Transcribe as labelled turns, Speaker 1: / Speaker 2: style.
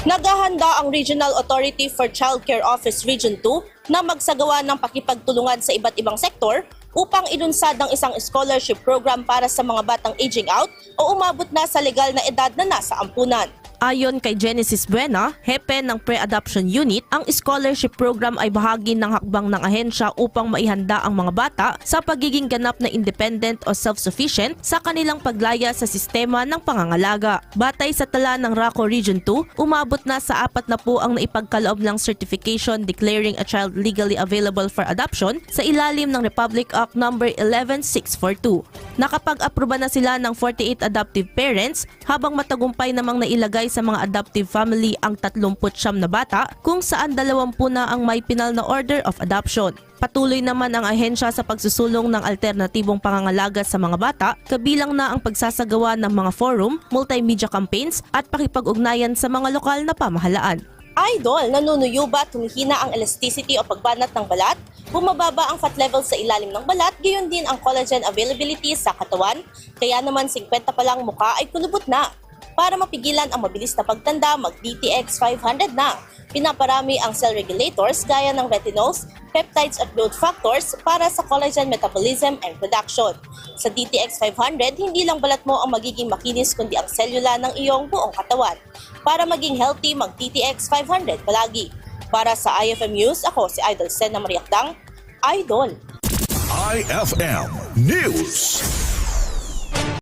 Speaker 1: Naghahanda ang Regional Authority for Child Care Office Region 2 na magsagawa ng pakipagtulungan sa iba't ibang sektor upang ilunsad ng isang scholarship program para sa mga batang aging out o umabot na sa legal na edad na nasa ampunan. Ayon kay Genesis Buena, hepe ng Pre-Adoption Unit, ang scholarship program ay bahagi ng hakbang ng ahensya upang maihanda ang mga bata sa pagiging ganap na independent o self-sufficient sa kanilang paglaya sa sistema ng pangangalaga. Batay sa tala ng RACO Region 2, umabot na sa apat na po ang naipagkaloob ng certification declaring a child legally available for adoption sa ilalim ng Republic Act No. 11642. Nakapag-aproba na sila ng 48 adoptive parents habang matagumpay namang nailagay sa mga adoptive family ang 39 na bata kung saan 20 na ang may pinal na order of adoption. Patuloy naman ang ahensya sa pagsusulong ng alternatibong pangangalaga sa mga bata, kabilang na ang pagsasagawa ng mga forum, multimedia campaigns at pakipag-ugnayan sa mga lokal na pamahalaan. Idol, nanunuyo ba tumihina ang elasticity o pagbanat ng balat? Bumababa ang fat level sa ilalim ng balat, gayon din ang collagen availability sa katawan, kaya naman 50 pa lang mukha ay kulubot na. Para mapigilan ang mabilis na pagtanda, mag-DTX 500 na. Pinaparami ang cell regulators gaya ng retinols, peptides at growth factors para sa collagen metabolism and production. Sa DTX 500, hindi lang balat mo ang magiging makinis kundi ang selula ng iyong buong katawan. Para maging healthy, mag-DTX 500 palagi. Para sa IFM News, ako si Idol Sen na Mariakdang, Idol.
Speaker 2: IFM News.